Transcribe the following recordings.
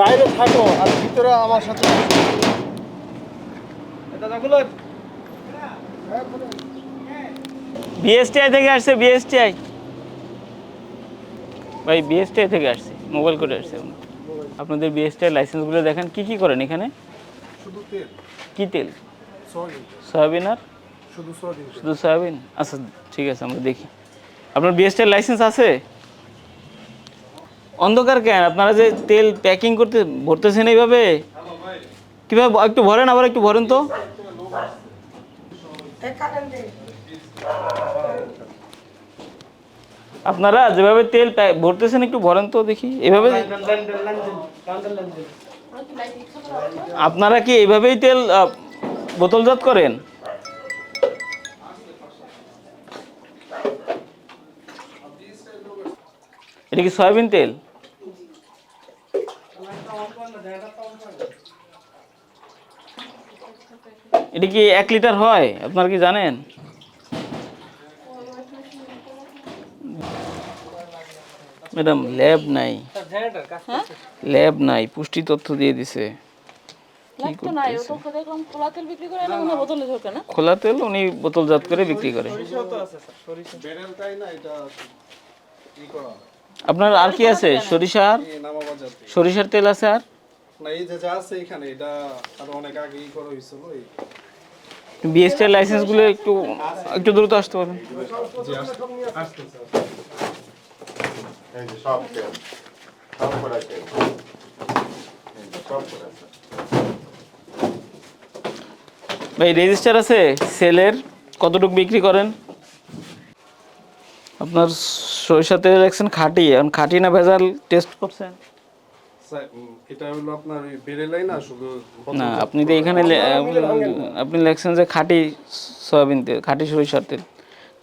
বাইরে থাকো আর ভিতরে আমার সাথে বিএসটিআই থেকে আসছে বিএসটিআই ভাই বিএসটিআই থেকে আসছে মোবাইল করে আসছে। আপনাদের বিএসটিআই লাইসেন্সগুলো দেখেন কি কি করেন এখানে? শুধু তেল। কি তেল? সয়াবিন। আর? শুধু সরি শুধু সয়াবিন? আচ্ছা ঠিক আছে আমরা দেখি। আপনার বিএসটিআই লাইসেন্স আছে? অন্ধকার কেন? আপনারা যে তেল প্যাকিং করতে ভরতেছেন এইভাবে? কীভাবে একটু ভরেন, আবার একটু ভরেন তো। আপনারা যেভাবে তেল ভরতেছেন, একটু ভরেন তো দেখি। এভাবে আপনারা কি এইভাবেই তেল বোতলজাত করেন? এটা কি সয়াবিন তেল? এটা কি এক লিটার হয়? আপনার কি জানেন? ম্যাডাম ল্যাব নাই। ল্যাব নাই পুষ্টি তথ্য দিয়ে দিছে। খোলা তেল উনি বোতলজাত করে বিক্রি করা। আপনার আর কি আছে? সরিষার? সরিষার তেল আছে আর? না এই যে যা আছে এখানে এটা আরও অনেক আগে করা হয়েছিল এই বিএসটি লাইসেন্সগুলো একটু একটু দ্রুত আসতে পারবেন। যে আসতে এই যে সব তেল সব করা তেল সব করা ভাই রেজিস্টার আছে? সেলের কতটুকু বিক্রি করেন? আপনার সরিষা তেল রাখছেন খাঁটি এখন খাঁটি না ভেজাল টেস্ট করছেন? এটা হলো আপনার ওই বেরেলাই না শুধু না আপনি তো এখানে আপনি লেখছেন যে খাঁটি সয়াবিন তেল খাঁটি সরিষার তেল।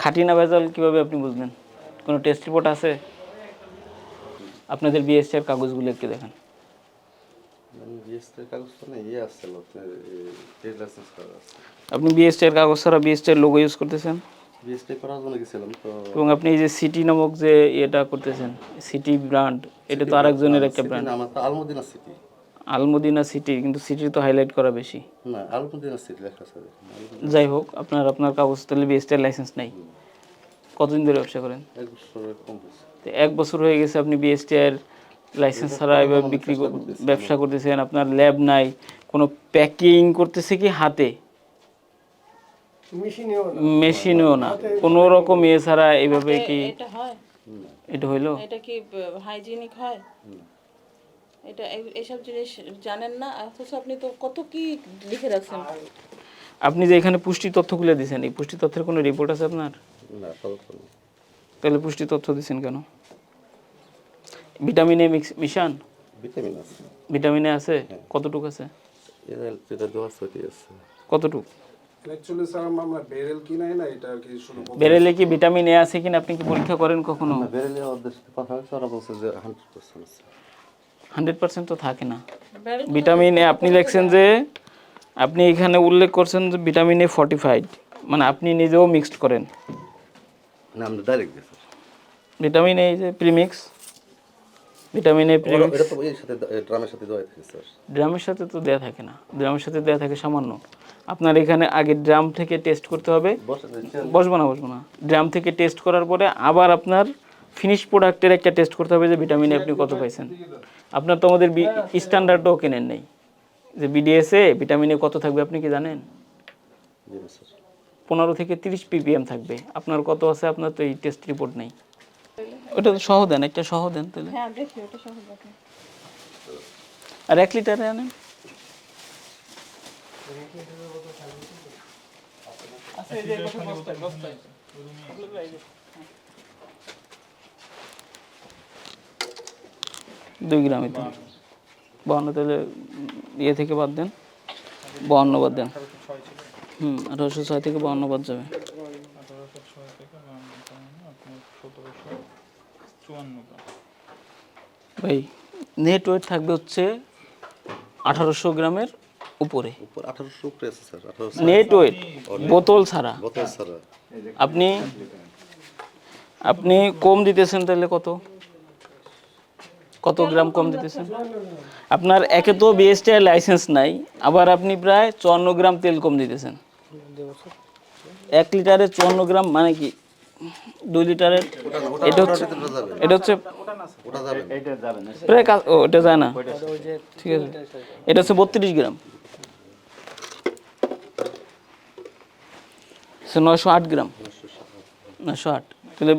খাঁটি না ভেজাল কীভাবে আপনি বুঝবেন? কোনো টেস্ট রিপোর্ট আছে? আপনাদের বিএসটির কাগজগুলো একটু দেখেন। মানে ইয়ে আপনি বিএসটির কাগজ ছাড়া বিএসটির লোগো ইউজ করতেছেন? বিএসটি করার জন্য গেছিলাম তো এবং আপনি এই যে সিটি নামক যে ইয়েটা করতেছেন সিটি ব্র্যান্ড এটা তো আরেকজনের একটা ব্র্যান্ড আমার তো আলমদিনা সিটি আলমদিনা সিটি কিন্তু সিটির তো হাইলাইট করা বেশি। না আলমদিনা সিটি লেখা আছে যাই হোক আপনার আপনার কাগজ তাহলে বিএসটির লাইসেন্স নাই। কতদিন ধরে ব্যবসা করেন? এক বছরের কম তো এক বছর হয়ে গেছে আপনি বিএসটিআর লাইসেন্স ছাড়া এবার বিক্রি ব্যবসা করতেছেন আপনার ল্যাব নাই কোনো প্যাকিং করতেছে কি হাতে? মেশিনেও মেশিনেও না। কোনো রকম ইয়ে ছাড়া এইভাবে কি এটা হইল? এটা কি হাইজিনিক হয়? এটা এই- এইসব জিনিস জানেন না? অথচ আপনি তো কত কি লিখে রাখছেন। আপনি যে এখানে পুষ্টি তথ্যগুলো দিয়েছেন এই পুষ্টি তথ্যের কোনো রিপোর্ট আছে আপনার? না তাহলে পুষ্টি তথ্য দিচ্ছেন কেন? ভিটামিন এ মিক্স মিশান? ভিটামিন আছে। ভিটামিন এ আছে? কতটুক আছে? এটা যেটা দেওয়া আছে। কতটুক? অ্যাকচুয়ালি স্যার আমরা বেরেল কিনাই না এটা আর কি বেরেলে কি ভিটামিন এ আছে কিনা আপনি কি পরীক্ষা করেন কখনো? বেরেলে ওদের সাথে কথা হয়েছে ওরা বলছে যে হান্ড্রেড পার্সেন্ট আছে। হান্ড্রেড পার্সেন্ট তো থাকে না। ভিটামিন এ আপনি লিখছেন যে আপনি এখানে উল্লেখ করছেন যে ভিটামিন এ ফর্টিফাইড মানে আপনি নিজেও মিক্সড করেন। না আমরা ডাইরেক্ট গেছি ভিটামিন এ যে প্রিমিক্স ভিটামিন এ প্রিমিক্স এটা তো এর সাথে ড্রামের সাথে দেওয়া থাকে স্যার। ড্রামের সাথে তো দেয়া থাকে না ড্রামের সাথে দেয়া থাকে সামান্য। আপনার এখানে আগে ড্রাম থেকে টেস্ট করতে হবে। বসে বসবো না বসবো না। ড্রাম থেকে টেস্ট করার পরে আবার আপনার ফিনিশ প্রোডাক্টের একটা টেস্ট করতে হবে যে ভিটামিন আপনি কত পাইছেন। আপনার তো আমাদের স্ট্যান্ডার্ডও কেনেন নেই। যে বিডিএসে ভিটামিনে কত থাকবে আপনি কি জানেন? পনেরো থেকে তিরিশ পিপিএম থাকবে। আপনার কত আছে আপনার তো এই টেস্ট রিপোর্ট নেই। ওটা তো সহ দেন একটা সহ দেন তাহলে। হ্যাঁ আর এক লিটারে আনেন? দুই গ্রামই তো তাহলে ইয়ে থেকে বাদ দেন। বাহান্ন বাদ দেন। হুম, আঠারোশো ছয় থেকে বাহান্ন বাদ যাবে। ভাই নেট ওয়েট থাকবে হচ্ছে আঠারোশো গ্রামের উপরে। নেট ওয়েট বোতল ছাড়া। আপনি আপনি কম দিতেছেন তাহলে কত? কত গ্রাম কম দিতেছেন? আপনার একে তো বিএসটি লাইসেন্স নাই আবার আপনি প্রায় চুয়ান্ন গ্রাম তেল কম দিতেছেন। এক লিটারে চুয়ান্ন গ্রাম মানে কি? দুই লিটারের এটা হচ্ছে এটা হচ্ছে। প্রায় ও এটা যায় না। ঠিক আছে। এটা হচ্ছে বত্রিশ গ্রাম। নয়শো আট গ্রাম। নয়শো আট। তাহলে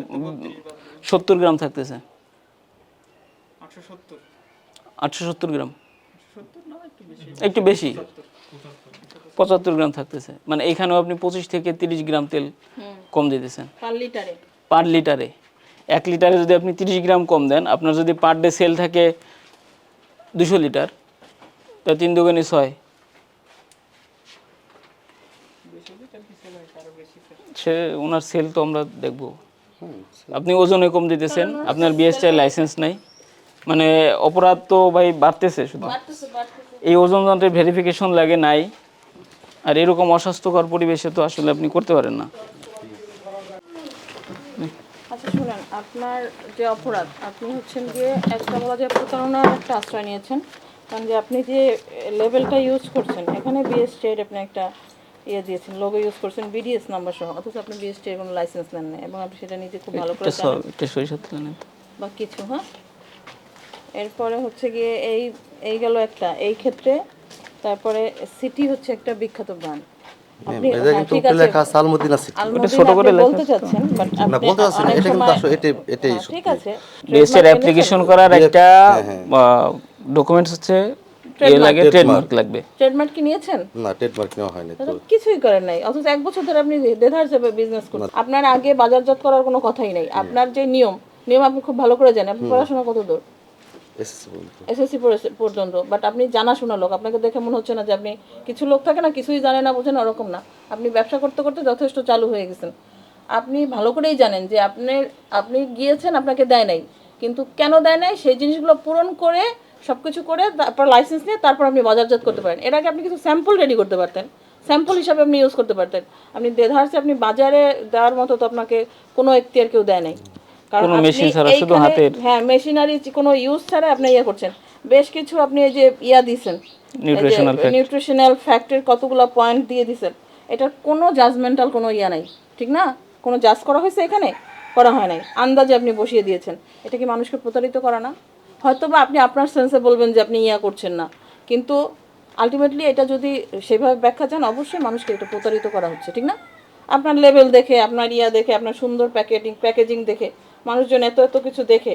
সত্তর গ্রাম থাকতেছে। আটশো সত্তর গ্রাম। একটু বেশি। পঁচাত্তর গ্রাম থাকতেছে। মানে এখানেও আপনি পঁচিশ থেকে তিরিশ গ্রাম তেল কম দিতেছেন। পার লিটারে। এক লিটারে যদি আপনি তিরিশ গ্রাম কম দেন আপনার যদি পার ডে সেল থাকে দুশো লিটার তা তিন দুগুণে ছয়। সে ওনার সেল তো আমরা দেখব। আপনি ওজনে কম দিতেছেন আপনার বিএসটিআই লাইসেন্স নাই। মানে অপরাধ তো ভাই বাড়তেছে শুধু। এই ওজন যন্ত্রের ভেরিফিকেশন লাগে নাই। আর এরকম অস্বাস্থ্যকর পরিবেশে তো আসলে আপনি করতে পারেন না। আচ্ছা শুনেন আপনার যে অপরাধ আপনি হচ্ছেন গিয়ে একটা বলা যায় প্রতারণার একটা আশ্রয় নিয়েছেন। কারণ যে আপনি যে লেভেলটা ইউজ করছেন এখানে বিএসটি এর আপনি একটা ইয়ে দিয়েছেন লোগো ইউজ করছেন বিডিএস নাম্বার সহ। অথচ আপনি বিএসটি এর কোনো লাইসেন্স নেন না এবং আপনি সেটা নিজে খুব ভালো করে জানেন। বা কিছু হ্যাঁ? এরপরে হচ্ছে গিয়ে এই এই গেল একটা এই ক্ষেত্রে তারপরে সিটি হচ্ছে একটা বিখ্যাত ব্র্যান্ড এটা হ্যাঁ, কিন্তু ঠিক উপরে আছে। লেখা আছে সিটি আলমদিনা ছোট করে লেখা বলতে চাচ্ছেন বাট আপনি বলতে পারছি এটা কিন্তু আসলে এটাই এটাই হ্যাঁ, ঠিক আছে। ডিএসএর অ্যাপ্লিকেশন করার একটা হ্যাঁ, ডকুমেন্টস হচ্ছে. লাগে ট্রেডমার্ক লাগবে। ট্রেডমার্ক কি নিয়েছেন? না ট্রেডমার্ক নেওয়া হয়নি তো। কিছুই করেন নাই অথচ এক বছর ধরে আপনি দেধার হিসেবে বিজনেস করছেন। আপনার আগে বাজারজাত করার কোনো কথাই নেই। আপনার যে নিয়ম নিয়ম আপনি খুব ভালো করে জানেন। আপনি পড়াশোনা কত দূর? এসএসসি পর্যন্ত। বাট আপনি জানাশোনা লোক আপনাকে দেখে মনে হচ্ছে না যে আপনি কিছু লোক থাকে না কিছুই জানে না বোঝেন ওরকম না। আপনি ব্যবসা করতে করতে যথেষ্ট চালু হয়ে গেছেন। আপনি ভালো করেই জানেন যে আপনি আপনি গিয়েছেন আপনাকে দেয় নাই। কিন্তু কেন দেয় নাই? সেই জিনিসগুলো পূরণ করে সব কিছু করে তারপর লাইসেন্স নিয়ে তারপর আপনি বাজারজাত করতে পারেন। এর আগে আপনি কিছু স্যাম্পল রেডি করতে পারতেন। স্যাম্পল হিসাবে আপনি ইউজ করতে পারতেন। আপনি দেধারসে আপনি বাজারে দেওয়ার মতো তো আপনাকে কোনো এখতিয়ার কেউ দেয় নাই। কারণ কোনো ছাড়া, শুধু হাতের। হ্যাঁ মেশিনারি কোনো ইউজ ছাড়া আপনি ইয়ে করছেন। বেশ কিছু আপনি এই যে ইয়া দিছেন। নিউট্রিশনাল ফ্যাক্টের কতগুলো পয়েন্ট দিয়ে দিছেন। এটার কোনো জাজমেন্টাল কোনো ইয়া নাই। ঠিক না? কোনো জাজ করা হয়েছে এখানে? করা হয় নাই। আন্দাজে আপনি বসিয়ে দিয়েছেন। এটা কি মানুষকে প্রতারিত করা না? হয়তো বা আপনি আপনার সেন্সে বলবেন যে আপনি ইয়া করছেন না। কিন্তু আলটিমেটলি এটা যদি সেভাবে ব্যাখ্যা চান অবশ্যই মানুষকে এটা প্রতারিত করা হচ্ছে ঠিক না? আপনার লেভেল দেখে আপনার ইয়া দেখে আপনার সুন্দর প্যাকেটিং প্যাকেজিং দেখে মানুষজন এত এত কিছু দেখে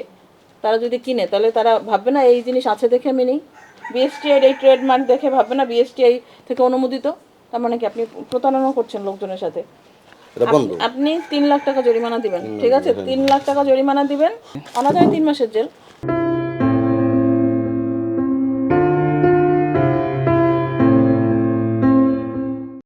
তারা যদি কিনে তাহলে তারা ভাববে না এই জিনিস আছে দেখে আমি নিই। বিএসটিআই এই ট্রেডমার্ক দেখে ভাববে না বিএসটিআই থেকে অনুমোদিত। তার মানে কি আপনি প্রতারণা করছেন লোকজনের সাথে। আপনি তিন লাখ টাকা জরিমানা দিবেন ঠিক আছে? তিন লাখ টাকা জরিমানা দিবেন অনাদায় তিন মাসের জেল।